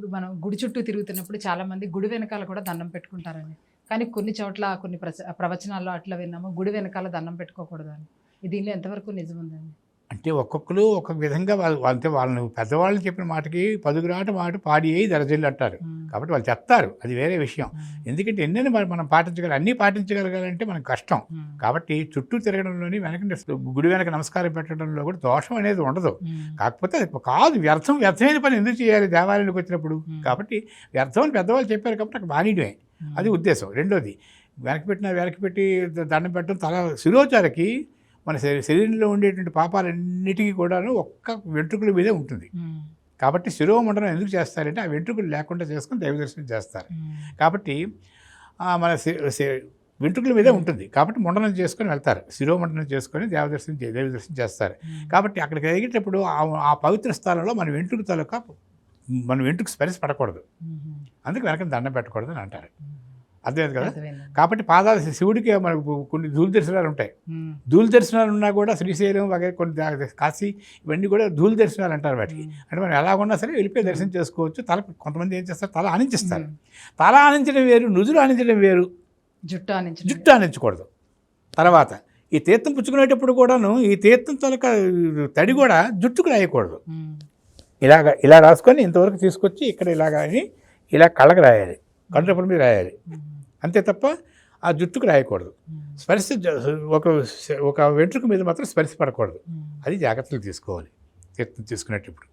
ఇప్పుడు మనం గుడి చుట్టూ తిరుగుతున్నప్పుడు చాలా మంది గుడి వెనకాల కూడా దండం పెట్టుకుంటారని కానీ కొన్ని చోట్ల కొన్ని ప్రచ- ప్రవచనాల్లో అట్లా విన్నాము గుడి వెనకాల దండం పెట్టుకోకూడదు అని. దీనిలో ఎంతవరకు నిజం ఉందండి అంటే ఒక్కొక్కరు ఒక్కొక్క విధంగా వాళ్ళు అంటే వాళ్ళని పెద్దవాళ్ళు చెప్పిన మాటకి పదుగురాట మాట పాడి అయ్యి దరజల్లు అంటారు. కాబట్టి వాళ్ళు చెప్తారు. అది వేరే విషయం. ఎందుకంటే ఎన్నెన్ని మనం పాటించగల అన్నీ పాటించగలగాలంటే మనకు కష్టం. కాబట్టి చుట్టూ తిరగడంలోని వెనక గుడి వెనక నమస్కారం పెట్టడంలో కూడా దోషం అనేది ఉండదు. కాకపోతే అది కాదు వ్యర్థం వ్యర్థమైన పని ఎందుకు చేయాలి దేవాలయానికి వచ్చినప్పుడు. కాబట్టి వ్యర్థం అని పెద్దవాళ్ళు చెప్పారు కాబట్టి నాకు మానేయడమే ఉమ్, అది ఉద్దేశం. రెండోది వెనక్కి పెట్టిన వెనక్కి పెట్టి దండం పెట్టడం తల శిరోచారకి మన శరీ- శరీరంలో ఉండేటువంటి పాపాలన్నిటికీ కూడాను ఒక్క వెంట్రుకల మీదే ఉంటుంది. కాబట్టి శిరోమండలం ఎందుకు చేస్తారంటే ఆ వెంట్రుకలు లేకుండా చేసుకుని దైవ దర్శనం చేస్తారు. కాబట్టి మన వెంట్రుకల మీదే ఉంటుంది. కాబట్టి మండలం చేసుకొని వెళ్తారు. శిరోమండలం చేసుకొని దేవదర్శనం చే- దైవ దర్శనం చేస్తారు. కాబట్టి అక్కడికి ఎదిగేటప్పుడు ఆ- ఆ పవిత్ర స్థలంలో మన వెంట్రుక తాలూకా మన వెంట్రుకు స్పరిశ పడకూడదు. అందుకు వెనక దండం పెట్టకూడదు అని అంటారు అర్థమైంది కదా. కాబట్టి పాదాలు శివుడికి మనకు కొన్ని ధూళి దర్శనాలు ఉంటాయి. ధూళి దర్శనాలు ఉన్నా కూడా శ్రీశైలం వగైరా కొన్ని కాశీ ఇవన్నీ కూడా ధూళి దర్శనాలు అంటారు వాటికి. అంటే మనం ఎలా ఉన్నా సరే వెళ్ళిపోయి దర్శనం చేసుకోవచ్చు. తల కొంతమంది ఏం చేస్తారు? తల ఆనించిస్తారు. తల ఆనించడం వేరు నుదురు ఆనించడం వేరు. జుట్టు ఆనించడం. జుట్టు ఆనించకూడదు. తర్వాత ఈ తీర్థం పుచ్చుకునేటప్పుడు కూడాను ఈ తీర్థం తొలక తడి కూడా జుట్టుకు రాయకూడదు. ఇలాగ ఇలా రాసుకొని ఇంతవరకు తీసుకొచ్చి ఇక్కడ ఇలాగ అని ఇలా కళ్ళకు రాయాలి. కండ్రపుల మీద రాయాలి. అంతే తప్ప ఆ జుట్టుకు రాయకూడదు. స్పర్శ ఒక ఒక వెంట్రుక మీద మాత్రం స్పర్శ పడకూడదు. అది జాగ్రత్తలు తీసుకోవాలి. తీర్థం తీసుకునేటప్పుడు.